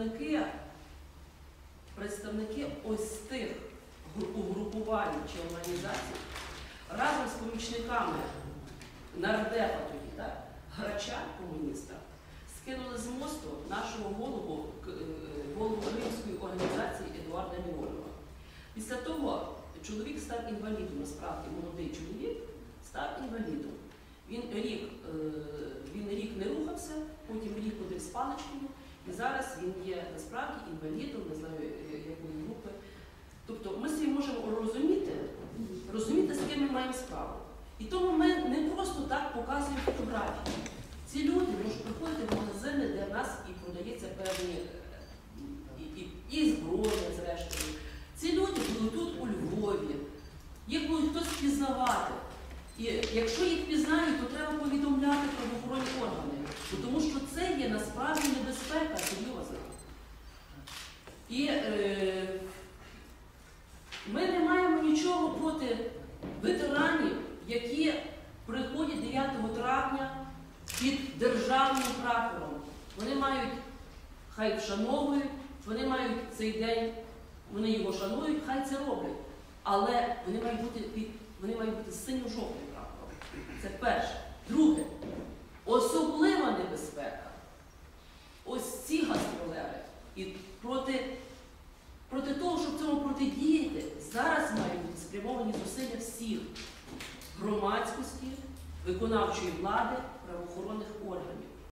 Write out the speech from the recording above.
Представники, представники ось тих угрупувань чи організацій разом з помічниками нардепа тоді, так, грача комуніста, скинули з мосту нашого голову, е, голову Римської організації Едуарда Міронова. Після того чоловік став інвалідом, насправді молодий чоловік став інвалідом. Він рік, е, він рік не рухався, потім рік ходив з паличкою, і зараз він є насправді інвалідом, не знаю е, якої групи. Тобто ми собі можемо розуміти, розуміти, з ким ми маємо справу. І тому ми не просто так показуємо фотографії. Ці люди можуть приходити в магазини, де в нас і продається певні е, і, і, і зброя, зрештою. Ці люди будуть тут у Львові, їх будуть хтось впізнавати. І якщо їх пізнають, то є насправді небезпека серйозна. І е, ми не маємо нічого проти ветеранів, які приходять 9 травня під державним прапором. Вони мають, хай вшановують, вони мають цей день, вони його шанують, хай це роблять. Але вони мають бути вони бути синьо-жовтим прапором. Це перше. Друге, особлива небезпека. Ось ці гастролери. І проти, проти того, щоб цьому протидіяти, зараз мають бути спрямовані зусилля всіх громадськості, виконавчої влади, правоохоронних органів.